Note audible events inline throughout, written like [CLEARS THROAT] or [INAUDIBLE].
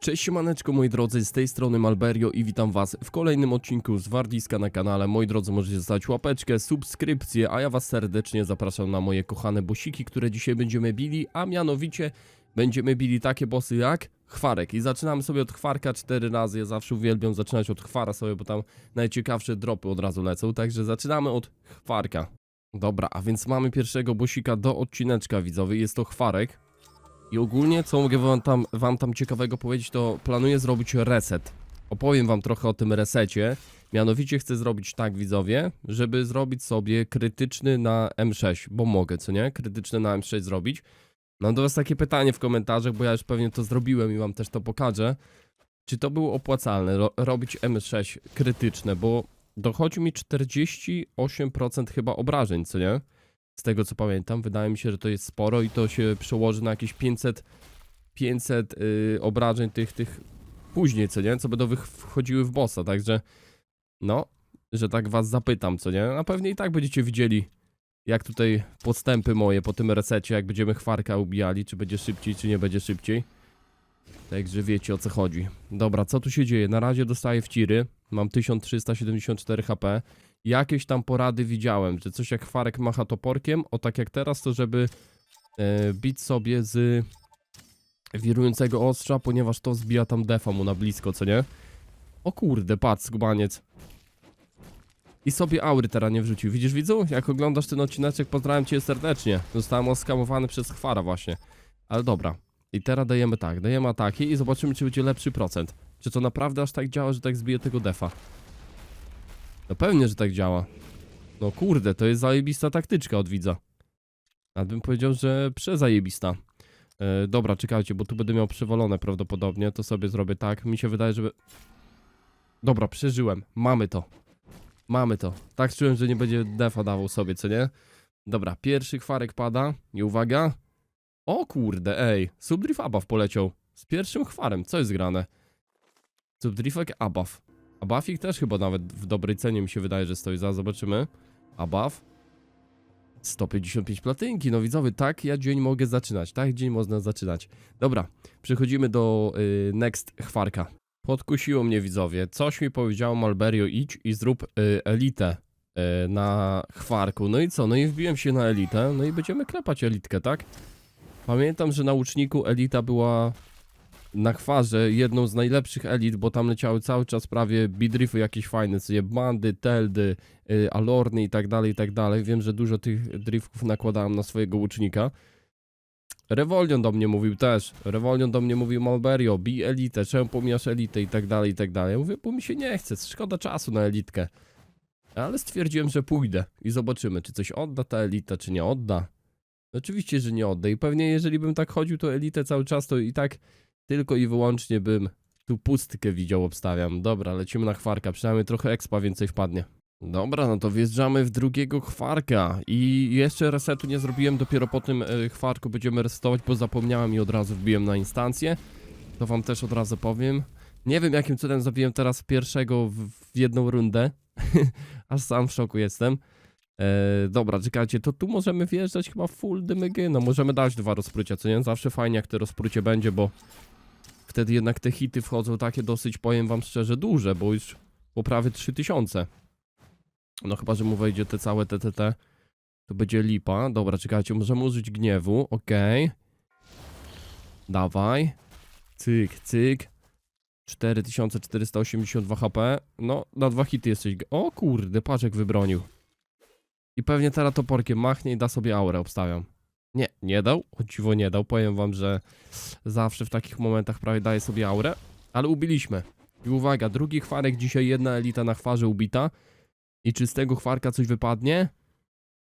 Cześć siemaneczko moi drodzy, z tej strony Malberio i witam was w kolejnym odcinku z Wardiska na kanale. Moi drodzy, możecie zostawić łapeczkę, subskrypcję, a ja was serdecznie zapraszam na moje kochane bosiki, które dzisiaj będziemy bili, a mianowicie będziemy bili takie bossy jak Chwarek. I zaczynamy sobie od Chwarka cztery razy, ja zawsze uwielbiam zaczynać od Chwara sobie, bo tam najciekawsze dropy od razu lecą, także zaczynamy od Chwarka. Dobra, a więc mamy pierwszego bosika do odcineczka widzowy, jest to Chwarek. I ogólnie, co mogę wam tam, wam tam ciekawego powiedzieć, to planuję zrobić reset. Opowiem wam trochę o tym resecie. Mianowicie chcę zrobić tak, widzowie, żeby zrobić sobie krytyczny na M6, bo mogę, co nie? Krytyczny na M6 zrobić. Mam do was takie pytanie w komentarzach, bo ja już pewnie to zrobiłem i wam też to pokażę. Czy to było opłacalne, ro robić M6 krytyczne, bo dochodzi mi 48% chyba obrażeń, co nie? Z tego co pamiętam, wydaje mi się, że to jest sporo i to się przełoży na jakieś 500, 500 yy, obrażeń tych, tych później, co nie? Co będą wchodziły w bossa, także no, że tak was zapytam, co nie? A pewnie i tak będziecie widzieli, jak tutaj podstępy moje po tym resecie, jak będziemy chwarka ubijali, czy będzie szybciej, czy nie będzie szybciej. Także wiecie o co chodzi. Dobra, co tu się dzieje? Na razie dostaję wciry, mam 1374 HP. Jakieś tam porady widziałem, że coś jak Chwarek macha toporkiem, o tak jak teraz, to żeby e, bić sobie z wirującego ostrza, ponieważ to zbija tam defa mu na blisko, co nie? O kurde, patrz, skubaniec. I sobie aury teraz nie wrzucił. Widzisz, widzu? Jak oglądasz ten odcineczek, pozdrawiam cię serdecznie. Zostałem oskamowany przez Chwara właśnie. Ale dobra. I teraz dajemy tak, dajemy ataki i zobaczymy, czy będzie lepszy procent. Czy to naprawdę aż tak działa, że tak zbije tego defa? No pewnie, że tak działa. No kurde, to jest zajebista taktyczka od widza. Nawet bym powiedział, że przezajebista. E, dobra, czekajcie, bo tu będę miał przewalone prawdopodobnie. To sobie zrobię tak. Mi się wydaje, żeby... Dobra, przeżyłem. Mamy to. Mamy to. Tak czułem, że nie będzie defa dawał sobie, co nie? Dobra, pierwszy chwarek pada. I uwaga. O kurde, ej. Subdrift Abaw poleciał. Z pierwszym chwarem. Co jest grane? Subdrifek Abaw. A Buffik też chyba nawet w dobrej cenie mi się wydaje, że stoi za. Zobaczymy. A Buff? 155 platynki. No widzowie, tak ja dzień mogę zaczynać. Tak dzień można zaczynać. Dobra, przechodzimy do y, next chwarka. Podkusiło mnie widzowie. Coś mi powiedziało Malberio, idź i zrób y, elitę y, na chwarku. No i co? No i wbiłem się na elitę. No i będziemy klepać elitkę, tak? Pamiętam, że na łuczniku elita była na chwarze jedną z najlepszych elit, bo tam leciały cały czas prawie bidriffy jakieś fajne, sobie bandy, teldy, y, alorny i tak dalej, i tak dalej. Wiem, że dużo tych driftów nakładałem na swojego łucznika. Rewolion do mnie mówił też. Rewolion do mnie mówił Malberio, bij elitę, czemu pomijasz elitę i tak dalej, i tak dalej. Ja mówię, bo mi się nie chce, szkoda czasu na elitkę. Ale stwierdziłem, że pójdę i zobaczymy, czy coś odda ta elita, czy nie odda. Oczywiście, że nie odda i pewnie jeżeli bym tak chodził to elitę cały czas, to i tak tylko i wyłącznie bym tu pustkę widział, obstawiam. Dobra, lecimy na chwarka, przynajmniej trochę expa więcej wpadnie. Dobra, no to wjeżdżamy w drugiego chwarka i jeszcze resetu nie zrobiłem, dopiero po tym e, chwarku będziemy resetować, bo zapomniałem i od razu wbiłem na instancję. To wam też od razu powiem. Nie wiem jakim cudem zabiłem teraz pierwszego w, jedną rundę, [LAUGHS] aż sam w szoku jestem. E, dobra, czekajcie, to tu możemy wjeżdżać chyba full dymygy, no możemy dać dwa rozprucia, co nie? Zawsze fajnie jak te rozprucie będzie, bo wtedy jednak te hity wchodzą takie dosyć, powiem wam szczerze, duże, bo już po prawie 3000. No chyba, że mu wejdzie te całe TTT, to będzie lipa. Dobra, czekajcie, możemy użyć gniewu, okej. Dawaj. Cyk, cyk. 4482 HP. No, na dwa hity jesteś. O kurde, patrz jak wybronił. I pewnie teraz toporkiem machnie i da sobie aurę, obstawiam. Nie, nie dał. O nie dał. Powiem wam, że zawsze w takich momentach prawie daje sobie aurę. Ale ubiliśmy. I uwaga, drugi chwarek, dzisiaj jedna elita na chwarze ubita. I czy z tego chwarka coś wypadnie?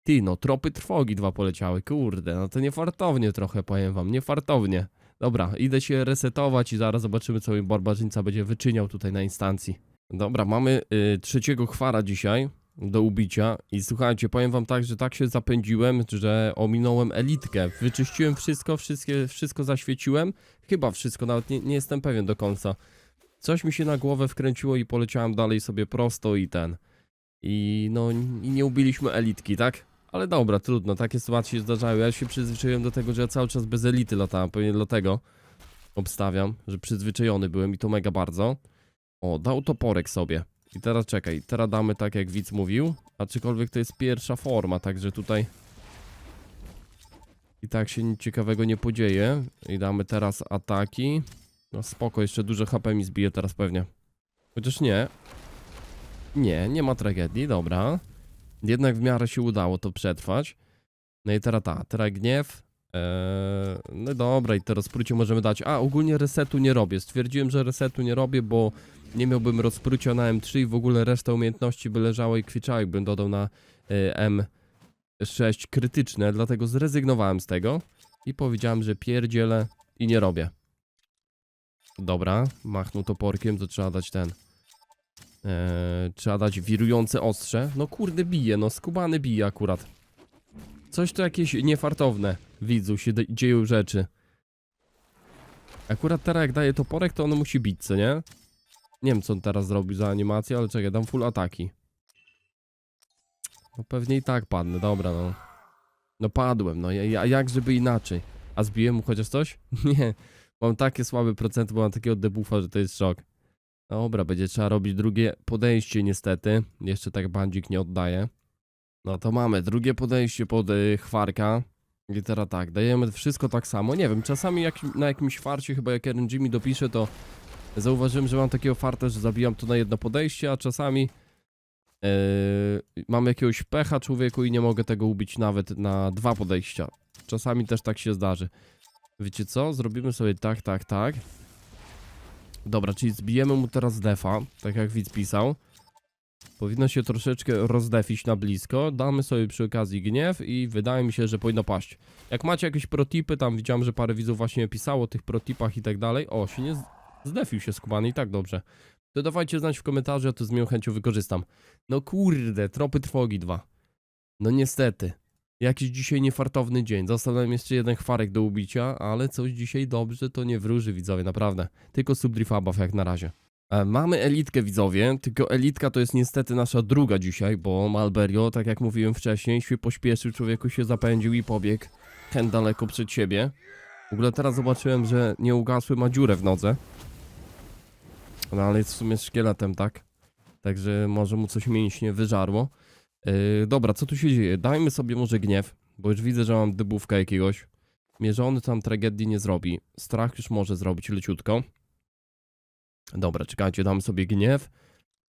Ty, no tropy trwogi dwa poleciały, kurde, no to niefartownie trochę, powiem wam, niefartownie. Dobra, idę się resetować i zaraz zobaczymy, co mi barbarzyńca będzie wyczyniał tutaj na instancji. Dobra, mamy y, trzeciego chwara dzisiaj do ubicia i słuchajcie, powiem wam tak, że tak się zapędziłem, że ominąłem elitkę. Wyczyściłem wszystko, wszystkie, wszystko zaświeciłem, chyba wszystko, nawet nie, nie jestem pewien do końca. Coś mi się na głowę wkręciło i poleciałem dalej sobie prosto i ten. I no, i nie ubiliśmy elitki, tak? Ale dobra, trudno, takie sytuacje się zdarzają. Ja się przyzwyczaiłem do tego, że ja cały czas bez elity latałem, pewnie dlatego. Obstawiam, że przyzwyczajony byłem i to mega bardzo. O, dał toporek sobie. I teraz czekaj, teraz damy tak jak widz mówił, aczkolwiek to jest pierwsza forma, także tutaj i tak się nic ciekawego nie podzieje. I damy teraz ataki. No spoko, jeszcze dużo HP mi zbije teraz pewnie. Chociaż nie. Nie, nie ma tragedii, dobra. Jednak w miarę się udało to przetrwać. No i teraz ta, teraz gniew. Eee, no dobra, i te rozprucie możemy dać. A, ogólnie resetu nie robię. Stwierdziłem, że resetu nie robię, bo nie miałbym rozprucia na M3 i w ogóle reszta umiejętności by leżała i kwiczała, jakbym dodał na e, M6 krytyczne, dlatego zrezygnowałem z tego i powiedziałem, że pierdzielę i nie robię. Dobra, machnął toporkiem, to trzeba dać ten. Eee, trzeba dać wirujące ostrze. No kurde, bije, no skubany bije akurat. Coś to jakieś niefartowne, widzu, się dzieją rzeczy. Akurat teraz jak daje toporek, to ono musi bić, co nie? Nie wiem, co on teraz zrobi za animację, ale czekaj, dam full ataki. No pewnie i tak padnę, dobra no. No padłem, no ja, jak żeby inaczej. A zbiłem mu chociaż coś? [LAUGHS] Nie. Mam takie słabe procenty, bo mam takiego debuffa, że to jest szok. Dobra, będzie trzeba robić drugie podejście niestety. Jeszcze tak bandzik nie oddaje. No to mamy drugie podejście pod y, chwarka. I teraz tak, dajemy wszystko tak samo. Nie wiem, czasami jak, na jakimś farcie, chyba jak RNG mi dopisze, to zauważyłem, że mam takiego farta, że zabijam to na jedno podejście, a czasami yy, mam jakiegoś pecha człowieku i nie mogę tego ubić nawet na dwa podejścia. Czasami też tak się zdarzy. Wiecie co? Zrobimy sobie tak, tak, tak. Dobra, czyli zbijemy mu teraz defa, tak jak widz pisał. Powinno się troszeczkę rozdefić na blisko. Damy sobie przy okazji gniew i wydaje mi się, że powinno paść. Jak macie jakieś protipy, tam widziałem, że parę widzów właśnie pisało o tych protipach i tak dalej. O, się nie zdefił się skubany i tak dobrze. To dawajcie znać w komentarzu, ja to z miłą chęcią wykorzystam. No kurde, tropy trwogi dwa. No niestety. Jakiś dzisiaj niefartowny dzień. Został nam jeszcze jeden chwarek do ubicia, ale coś dzisiaj dobrze to nie wróży widzowie, naprawdę. Tylko subdrifabaw jak na razie. E, Mamy elitkę widzowie, tylko elitka to jest niestety nasza druga dzisiaj, bo Malberio, tak jak mówiłem wcześniej, się pośpieszył, człowieku się zapędził i pobiegł hen daleko przed siebie. W ogóle teraz zobaczyłem, że nie ugasły, ma dziurę w nodze. No ale jest w sumie szkieletem, tak? Także może mu coś mięśnie wyżarło. Yy, dobra, co tu się dzieje? Dajmy sobie może gniew, bo już widzę, że mam dybówkę jakiegoś. Mierzony tam tragedii nie zrobi. Strach już może zrobić leciutko. Dobra, czekajcie, damy sobie gniew.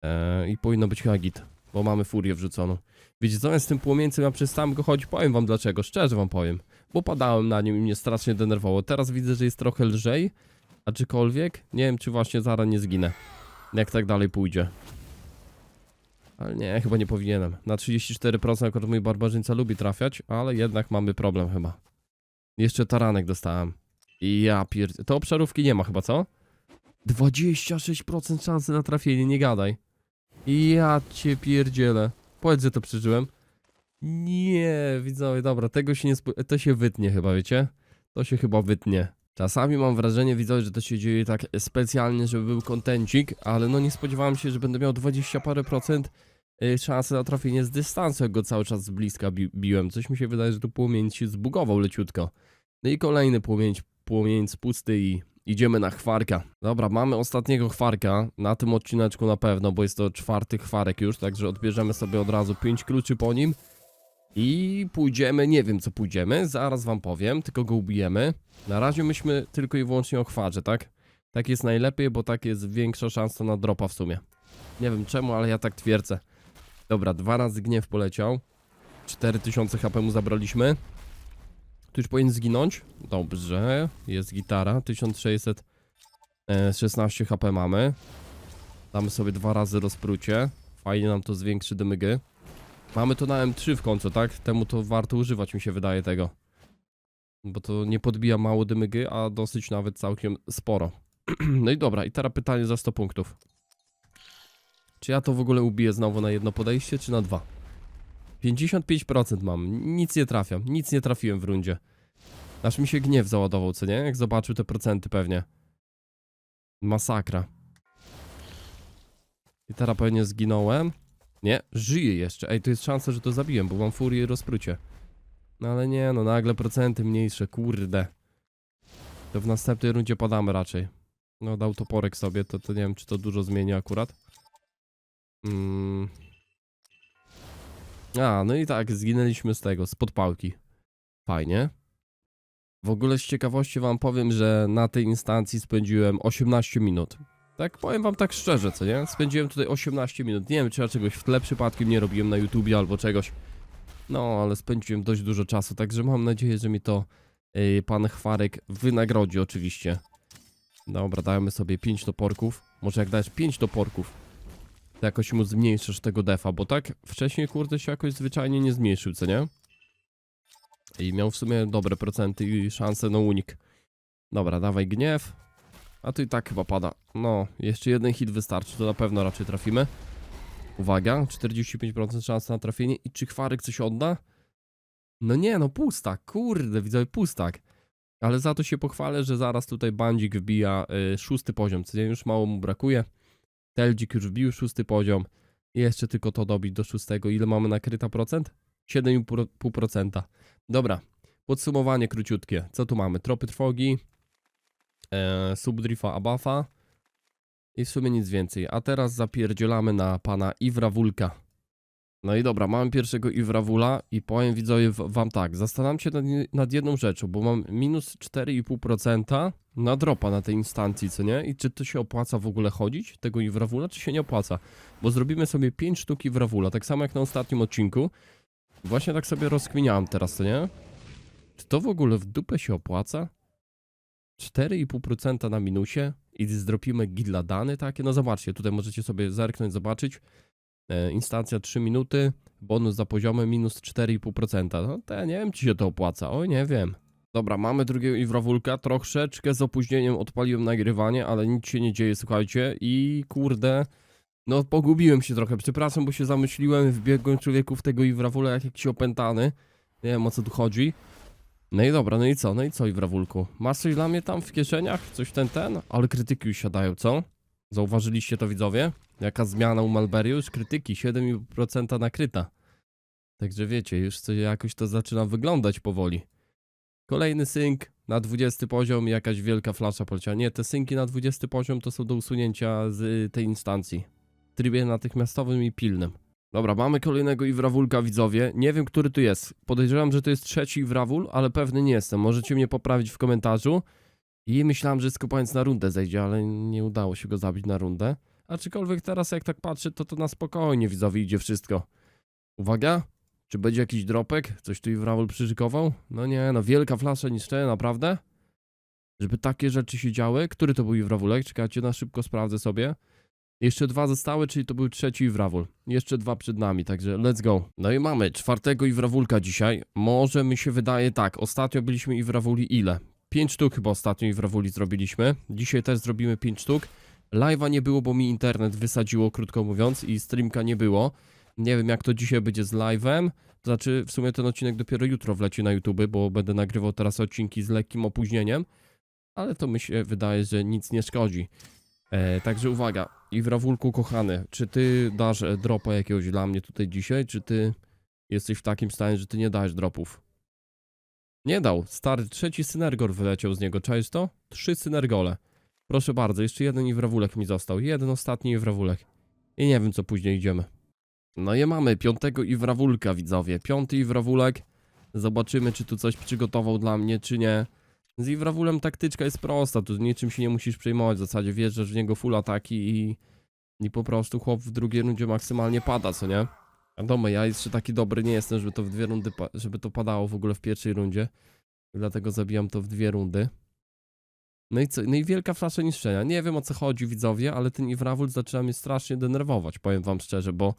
Yy, I powinno być chyba git, bo mamy furię wrzuconą. Wiecie co, ja z tym płomieńcem ja przestałem go chodzić, powiem wam dlaczego, szczerze wam powiem. Bo padałem na nim i mnie strasznie denerwowało. Teraz widzę, że jest trochę lżej, aczkolwiek nie wiem, czy właśnie zaraz nie zginę. Jak tak dalej pójdzie. Ale nie, chyba nie powinienem. Na 34% akurat mój barbarzyńca lubi trafiać, ale jednak mamy problem chyba. Jeszcze taranek dostałem. I ja pier... To obszarówki nie ma chyba, co? 26% szansy na trafienie, nie gadaj. Ja cię pierdzielę. Powiedz, że to przeżyłem. Nie, widzowie, dobra, tego się nie. To się wytnie chyba, wiecie? To się chyba wytnie. Czasami mam wrażenie, widzowie, że to się dzieje tak specjalnie, żeby był kontencik, ale no nie spodziewałem się, że będę miał 20 parę procent y, szansy na trafienie z dystansu, jak go cały czas z bliska bi biłem. Coś mi się wydaje, że tu płomień się zbugował leciutko. No i kolejny płomień, płomień z pusty i idziemy na chwarka. Dobra, mamy ostatniego chwarka na tym odcineczku na pewno, bo jest to czwarty chwarek już, także odbierzemy sobie od razu 5 kluczy po nim. I pójdziemy, nie wiem co pójdziemy, zaraz wam powiem, tylko go ubijemy. Na razie myśmy tylko i wyłącznie o chwarze, tak? Tak jest najlepiej, bo tak jest większa szansa na dropa w sumie. Nie wiem czemu, ale ja tak twierdzę. Dobra, dwa razy gniew poleciał. 4000 HP mu zabraliśmy. Tu już powinien zginąć. Dobrze, jest gitara. 1616 HP mamy. Damy sobie dwa razy rozprucie. Fajnie nam to zwiększy dymygy. Mamy to na M3 w końcu, tak? Temu to warto używać, mi się wydaje tego. Bo to nie podbija mało dymygy, a dosyć nawet całkiem sporo. [CLEARS THROAT] no i dobra, i teraz pytanie za 100 punktów. Czy ja to w ogóle ubiję znowu na jedno podejście, czy na dwa? 55% mam, nic nie trafiam, nic nie trafiłem w rundzie. Aż mi się gniew załadował, co nie? Jak zobaczył te procenty pewnie. Masakra. I teraz pewnie zginąłem. Nie, żyję jeszcze. Ej, to jest szansa, że to zabiłem, bo mam furię i rozprucie. No ale nie, no nagle procenty mniejsze, kurde. To w następnej rundzie padamy raczej. No dał toporek sobie, to, to nie wiem czy to dużo zmieni akurat. Mm. A, no i tak, zginęliśmy z tego, z podpałki. Fajnie. W ogóle z ciekawości wam powiem, że na tej instancji spędziłem 18 minut. Tak, powiem wam tak szczerze, co nie? Spędziłem tutaj 18 minut. Nie wiem, czy ja czegoś w tle przypadkiem nie robiłem na YouTubie albo czegoś. No, ale spędziłem dość dużo czasu, także mam nadzieję, że mi to yy, pan Chwarek wynagrodzi oczywiście. Dobra, dajemy sobie 5 toporków. Może jak dajesz 5 toporków, jakoś mu zmniejszysz tego defa, bo tak wcześniej kurde się jakoś zwyczajnie nie zmniejszył, co nie? I miał w sumie dobre procenty i szanse na unik. Dobra, dawaj gniew. A tu i tak chyba pada. No, jeszcze jeden hit wystarczy, to na pewno raczej trafimy. Uwaga, 45% szans na trafienie. I czy Chwarek coś odda? No nie, no pustak, kurde, widzę pustak. Ale za to się pochwalę, że zaraz tutaj bandzik wbija y, szósty poziom, co nie, już mało mu brakuje. Teldzik już wbił szósty poziom. Jeszcze tylko to dobić do szóstego. Ile mamy nakryta procent? 7,5%. Dobra, podsumowanie króciutkie. Co tu mamy? Tropy trwogi, e, subdrifa abafa i w sumie nic więcej. A teraz zapierdzielamy na pana Iwra Wulka. No i dobra, mamy pierwszego Iwra Wula i powiem widzowie wam tak, zastanawiam się nad, nad jedną rzeczą, bo mam minus 4,5% na dropa na tej instancji, co nie? I czy to się opłaca w ogóle chodzić, tego Iwra Wula, czy się nie opłaca? Bo zrobimy sobie 5 sztuk Iwra Wula, tak samo jak na ostatnim odcinku. Właśnie tak sobie rozkminiałem teraz, co nie? Czy to w ogóle w dupę się opłaca? 4,5% na minusie i zdropimy gilla dane takie? No zobaczcie, tutaj możecie sobie zerknąć, zobaczyć. E, instancja 3 minuty, bonus za poziomem minus 4,5%. No to ja nie wiem, czy się to opłaca. Oj, nie wiem. Dobra, mamy drugiego Iwrawulka. Troszeczkę z opóźnieniem odpaliłem nagrywanie, ale nic się nie dzieje, słuchajcie. I kurde, no pogubiłem się trochę. Przepraszam, bo się zamyśliłem, wbiegłem człowieku w tego Iwrawula jak jakiś opętany. Nie wiem o co tu chodzi. No i dobra, no i co? No i co Iwrawulku? Masz coś dla mnie tam w kieszeniach? Coś ten, ten? Ale krytyki już siadają, co? Zauważyliście to widzowie? Jaka zmiana u Malbery? Już krytyki, 7% nakryta. Także wiecie, już co, jakoś to zaczyna wyglądać powoli. Kolejny synk na 20 poziom, jakaś wielka flasza poleciała. Nie, te synki na 20 poziom to są do usunięcia z y, tej instancji. W trybie natychmiastowym i pilnym. Dobra, mamy kolejnego Iwrawulka, widzowie. Nie wiem, który tu jest. Podejrzewam, że to jest trzeci Iwrawul, ale pewny nie jestem. Możecie mnie poprawić w komentarzu. I myślałem, że skopając na rundę zejdzie, ale nie udało się go zabić na rundę. Aczkolwiek teraz jak tak patrzę, to to na spokojnie widzowie idzie wszystko. Uwaga, czy będzie jakiś dropek? Coś tu Iwrawul przyszykował? No nie, no wielka flasza niszczenia, naprawdę? Żeby takie rzeczy się działy? Który to był Iwrawulek? Czekajcie, na szybko sprawdzę sobie. Jeszcze dwa zostały, czyli to był trzeci Iwrawul. Jeszcze dwa przed nami, także let's go. No i mamy czwartego Iwrawulka dzisiaj. Może mi się wydaje tak, ostatnio byliśmy Iwrawuli ile? Pięć sztuk chyba ostatnio Iwrawuli zrobiliśmy. Dzisiaj też zrobimy pięć sztuk. Live'a nie było, bo mi internet wysadziło, krótko mówiąc, i streamka nie było. Nie wiem, jak to dzisiaj będzie z live'em. To znaczy, w sumie ten odcinek dopiero jutro wleci na YouTube, bo będę nagrywał teraz odcinki z lekkim opóźnieniem. Ale to mi się wydaje, że nic nie szkodzi. E, także uwaga, i w Rawulku kochany, czy ty dasz e, dropa jakiegoś dla mnie tutaj dzisiaj, czy ty jesteś w takim stanie, że ty nie dajesz dropów? Nie dał, stary, trzeci synergor wyleciał z niego, czaisz to? Trzy synergole. Proszę bardzo, jeszcze jeden Iwrawulek mi został, jeden ostatni Iwrawulek. I nie wiem, co później idziemy. No i mamy piątego Iwrawulka, widzowie. Piąty Iwrawulek. Zobaczymy, czy tu coś przygotował dla mnie, czy nie. Z Iwrawulem taktyczka jest prosta, tu niczym się nie musisz przejmować. W zasadzie wjeżdżasz w niego full ataki i, i po prostu chłop w drugiej rundzie maksymalnie pada, co nie? Wiadomo, ja jeszcze taki dobry nie jestem, żeby to w dwie rundy, żeby to padało w ogóle w pierwszej rundzie. Dlatego zabijam to w dwie rundy. No i co? No i wielka flasza niszczenia. Nie wiem o co chodzi widzowie, ale ten Iwrawul zaczyna mnie strasznie denerwować, powiem wam szczerze, bo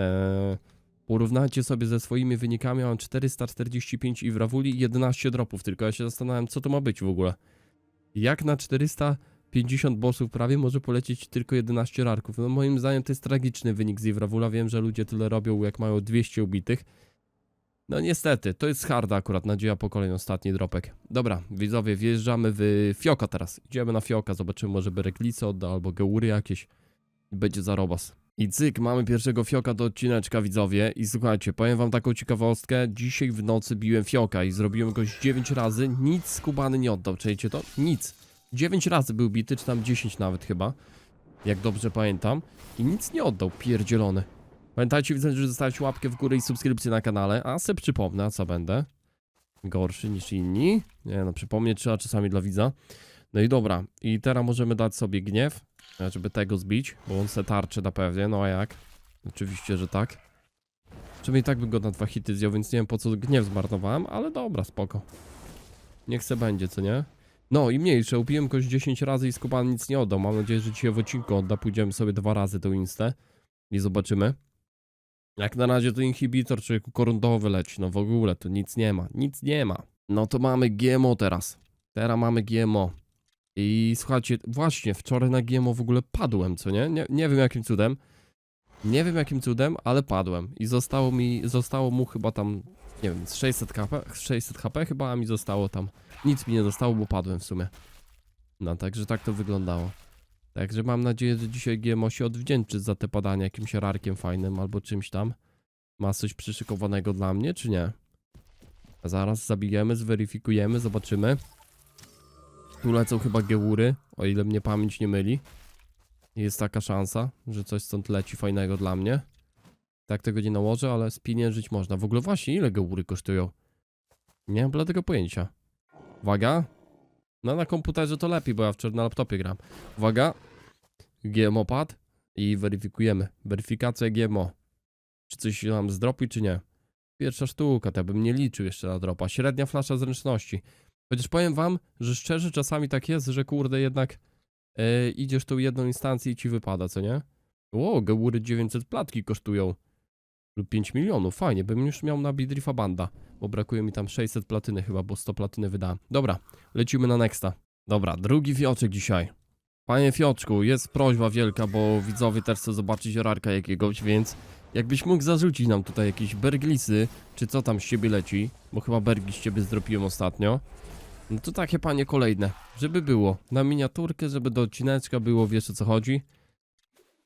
e, porównajcie sobie ze swoimi wynikami, mam 445 Iwrawuli i 11 dropów tylko. Ja się zastanawiam, co to ma być w ogóle. Jak na 450 bossów prawie może polecieć tylko 11 rarków? No moim zdaniem to jest tragiczny wynik z Iwrawula. Wiem, że ludzie tyle robią, jak mają 200 ubitych. No niestety, to jest harda akurat, nadzieja pokoleń, ostatni dropek. Dobra, widzowie, wjeżdżamy w Fioka teraz. Idziemy na Fioka, zobaczymy może by Reklice odda albo Geury jakieś. Będzie zarobas. I cyk, mamy pierwszego fioka do odcineczka, widzowie. I słuchajcie, powiem wam taką ciekawostkę. Dzisiaj w nocy biłem fioka i zrobiłem go z 9 razy. Nic skubany nie oddał, czujecie to? Nic. 9 razy był bity, czy tam 10 nawet chyba. Jak dobrze pamiętam. I nic nie oddał, pierdzielony. Pamiętajcie, widzę, że zostawić łapkę w górę i subskrypcję na kanale. A se przypomnę, co będę? Gorszy niż inni? Nie no, przypomnieć trzeba czasami dla widza. No i dobra, i teraz możemy dać sobie gniew, żeby tego zbić, bo on se tarczy na pewnie, no a jak? Oczywiście, że tak. Czemu i tak by go na dwa hity zdjął, więc nie wiem po co gniew zmarnowałem, ale dobra, spoko. Niech se będzie, co nie? No i mniejsze, upiłem kogoś 10 razy i Skuban nic nie oddał. Mam nadzieję, że dzisiaj w odcinku odda. Pójdziemy sobie dwa razy tą instaę i zobaczymy. Jak na razie to inhibitor, czy korundowy leci, no w ogóle tu nic nie ma, nic nie ma. No to mamy GMO teraz. Teraz mamy GMO. I słuchajcie, właśnie wczoraj na GMO w ogóle padłem, co nie? Nie, nie wiem jakim cudem. Nie wiem jakim cudem, ale padłem. I zostało mi, zostało mu chyba tam, nie wiem, z 600 HP, 600 HP chyba, a mi zostało tam. Nic mi nie zostało, bo padłem w sumie. No, także tak to wyglądało. Także mam nadzieję, że dzisiaj GMO się odwdzięczy za te padania jakimś rarkiem fajnym albo czymś tam. Ma coś przyszykowanego dla mnie, czy nie? Zaraz zabijemy, zweryfikujemy, zobaczymy. Tu lecą chyba gełury, o ile mnie pamięć nie myli. Jest taka szansa, że coś stąd leci fajnego dla mnie. Tak tego nie nałożę, ale spieniężyć można. W ogóle właśnie, ile gełury kosztują? Nie mam bladego pojęcia. Uwaga. No na komputerze to lepiej, bo ja wczoraj na laptopie gram. Uwaga. GMO pad i weryfikujemy. Weryfikacja GMO. Czy coś nam zdropi, czy nie? Pierwsza sztuka, to ja bym nie liczył jeszcze na dropa. Średnia flasza zręczności. Chociaż powiem wam, że szczerze czasami tak jest, że kurde jednak e, idziesz tą jedną instancję i ci wypada, co nie? O, gełury 900 platki kosztują. Lub 5 milionów, fajnie, bym już miał na Bidrifa Banda. Bo brakuje mi tam 600 platyny chyba, bo 100 platyny wydałem. Dobra, lecimy na nexta. Dobra, drugi fioczek dzisiaj. Panie Fioczku, jest prośba wielka, bo widzowie też chcą zobaczyć rarka jakiegoś, więc jakbyś mógł zarzucić nam tutaj jakieś berglisy, czy co tam z ciebie leci, bo chyba bergi z ciebie zdropiłem ostatnio. No to takie panie kolejne, żeby było. Na miniaturkę, żeby do odcineczka było, wiesz o co chodzi?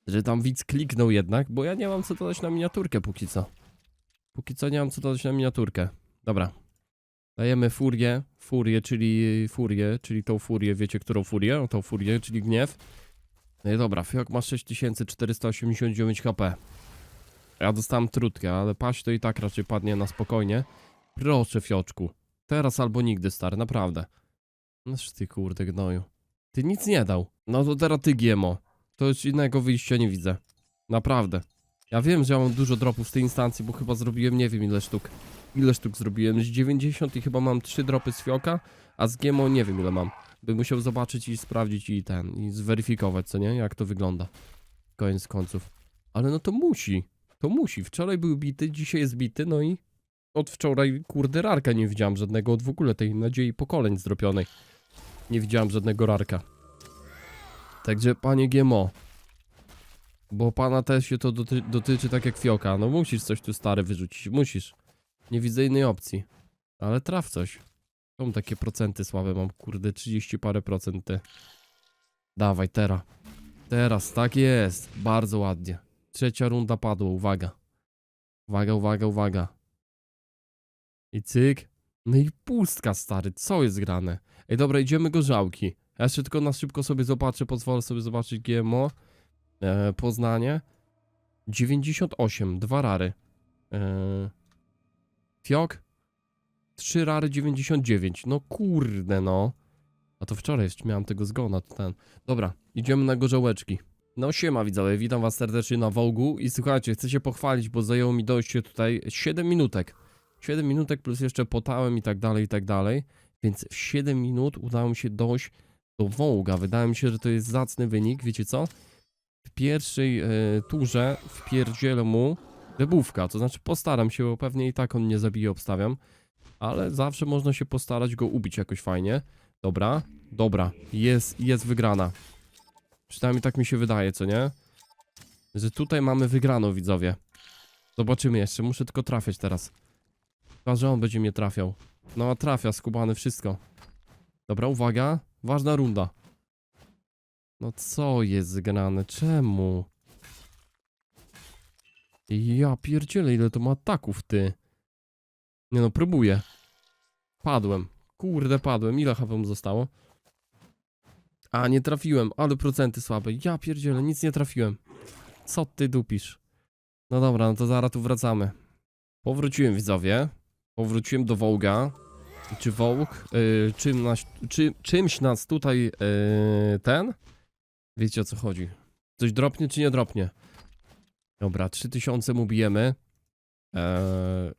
Że tam widz kliknął jednak, bo ja nie mam co dodać na miniaturkę póki co. Póki co nie mam co dodać na miniaturkę. Dobra. Dajemy furię, furię, czyli furię, czyli tą furię, wiecie którą furię? No tą furię, czyli gniew. No i dobra, Fiok ma 6489 HP. Ja dostałem trutkę, ale paść to i tak raczej padnie na spokojnie. Proszę Fioczku. Teraz albo nigdy, stary, naprawdę. No ty kurde gnoju. Ty nic nie dał. No to teraz ty GMO. To już innego wyjścia nie widzę. Naprawdę. Ja wiem, że ja mam dużo dropów z tej instancji, bo chyba zrobiłem nie wiem ile sztuk. Ile sztuk zrobiłem? Z 90 i chyba mam 3 dropy z Fioka, a z GMO nie wiem ile mam. Bym musiał zobaczyć i sprawdzić i ten, i zweryfikować, co nie? Jak to wygląda. Koniec końców. Ale no to musi. To musi. Wczoraj był bity, dzisiaj jest bity, no i od wczoraj, kurde, rarka nie widziałem żadnego, od w ogóle tej nadziei pokoleń zdropionej. Nie widziałem żadnego rarka. Także, panie GMO, bo pana też się to doty dotyczy tak jak Fioka, no musisz coś tu stary wyrzucić, musisz. Nie widzę innej opcji. Ale traf coś. Są takie procenty słabe, mam kurde 30 parę procent. ty. Dawaj, teraz. Teraz, tak jest. Bardzo ładnie. Trzecia runda padła, uwaga. Uwaga, uwaga, uwaga. I cyk. No i pustka, stary, co jest grane? Ej, dobra, idziemy go żałki. Ja jeszcze tylko na szybko sobie zobaczę, pozwolę sobie zobaczyć GMO. E, Poznanie. 98, dwa rary. E, Fiok. 3 rary 99. No kurde, no. A to wczoraj jeszcze miałem tego zgona, to ten. Dobra, idziemy na gorzołeczki. No siema widzowie, witam was serdecznie na Wołgu i słuchajcie, chcę się pochwalić, bo zajęło mi dojście tutaj 7 minutek. 7 minutek plus jeszcze potałem i tak dalej, i tak dalej. Więc w 7 minut udało mi się dojść do Wołga. Wydaje mi się, że to jest zacny wynik, wiecie co? W pierwszej e, turze wpierdzielę mu debówka, to znaczy postaram się, bo pewnie i tak on nie zabije, obstawiam. Ale zawsze można się postarać go ubić jakoś fajnie. Dobra, dobra, jest, jest wygrana. Przynajmniej tak mi się wydaje, co nie? Że tutaj mamy wygraną, widzowie. Zobaczymy jeszcze, muszę tylko trafiać teraz. Chyba, że on będzie mnie trafiał. No, a trafia, skubany, wszystko. Dobra, uwaga, ważna runda. No co jest grane? Czemu? Ja pierdzielę, ile to ma ataków, ty. Nie no, próbuję. Padłem. Kurde, padłem. Ile HP zostało? A, nie trafiłem, ale procenty słabe. Ja pierdzielę, nic nie trafiłem. Co ty dupisz? No dobra, no to zaraz tu wracamy. Powróciłem, widzowie. Powróciłem do Wołga. Czy Wołg, yy, czym nas, czy, czymś nas tutaj yy, ten? Wiecie o co chodzi. Coś dropnie czy nie dropnie? Dobra, 3000 mu bijemy. Eee,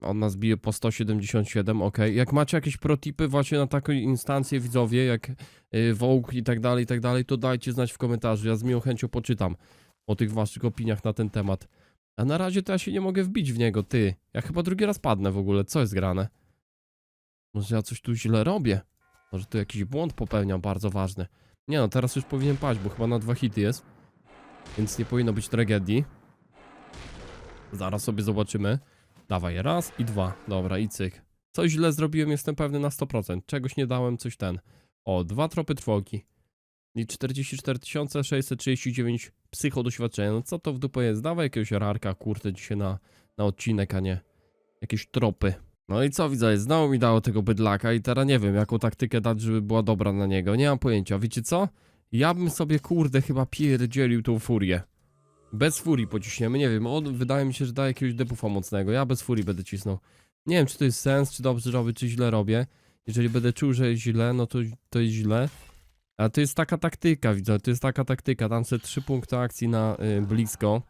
on nas bije po 177, ok. Jak macie jakieś protipy właśnie na taką instancję widzowie, jak yy, i tak dalej, i tak dalej, to dajcie znać w komentarzu. Ja z miłą chęcią poczytam o tych waszych opiniach na ten temat. A na razie to ja się nie mogę wbić w niego, ty. Ja chyba drugi raz padnę w ogóle, co jest grane? Może ja coś tu źle robię? Może tu jakiś błąd popełniam bardzo ważny. Nie no, teraz już powinien paść, bo chyba na dwa hity jest. Więc nie powinno być tragedii. Zaraz sobie zobaczymy. Dawaj, raz i dwa. Dobra, i cyk. Coś źle zrobiłem, jestem pewny na 100%. Czegoś nie dałem, coś ten. O, dwa tropy trwogi. I 44 639 psycho doświadczenia. No co to w dupę jest? Dawaj jakiegoś rarka, kurde, dzisiaj na, na odcinek, a nie jakieś tropy. No i co widzę, znowu mi dało tego bydlaka i teraz nie wiem, jaką taktykę dać, żeby była dobra na niego. Nie mam pojęcia. Wiecie co? Ja bym sobie, kurde, chyba pierdzielił tą furię. Bez furii pociśniemy, nie wiem, on wydaje mi się, że da jakiegoś depufa mocnego. Ja bez furii będę cisnął. Nie wiem, czy to jest sens, czy dobrze robię, czy źle robię. Jeżeli będę czuł, że jest źle, no to, to jest źle. A to jest taka taktyka, widzę, to jest taka taktyka. Tam sobie trzy punkty akcji na y, blisko.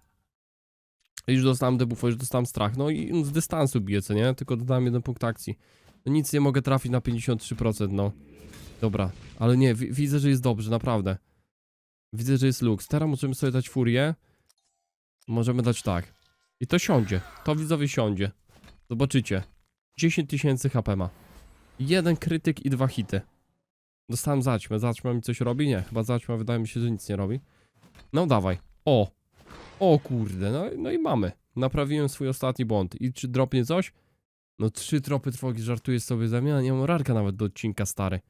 Już dostałem debufa, już dostałem strach. No i z dystansu bije, co nie? Tylko dodałem jeden punkt akcji. No nic nie mogę trafić na 53%, no. Dobra, ale nie, wi widzę, że jest dobrze, naprawdę. Widzę, że jest lux. Teraz możemy sobie dać furię. Możemy dać tak. I to siądzie. To widzowie siądzie. Zobaczycie. 10 tysięcy HP ma. Jeden krytyk i dwa hity. Dostałem zaćmę. Zaćma mi coś robi? Nie, chyba zaćma wydaje mi się, że nic nie robi. No dawaj. O! O kurde, no, no i mamy. Naprawiłem swój ostatni błąd. I czy dropnie coś? No trzy tropy trwogi, żartuję sobie ze mnie, nie mam rarka nawet do odcinka, stary.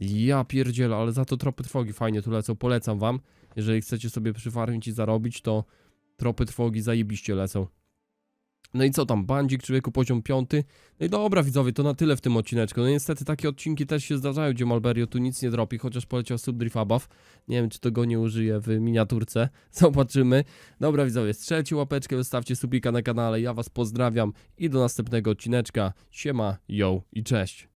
Ja pierdzielę, ale za to tropy trwogi fajnie tu lecą, polecam wam. Jeżeli chcecie sobie przyfarmić i zarobić, to tropy trwogi zajebiście lecą. No i co tam, bandzik, człowieku, poziom piąty. No i dobra, widzowie, to na tyle w tym odcineczku. No niestety takie odcinki też się zdarzają, gdzie Malberio tu nic nie dropi, chociaż poleciał Subdrift Above. Nie wiem, czy to go nie użyje w miniaturce. [LAUGHS] Zobaczymy. Dobra, widzowie, strzelcie łapeczkę, wystawcie subika na kanale. Ja was pozdrawiam i do następnego odcineczka. Siema, yo i cześć.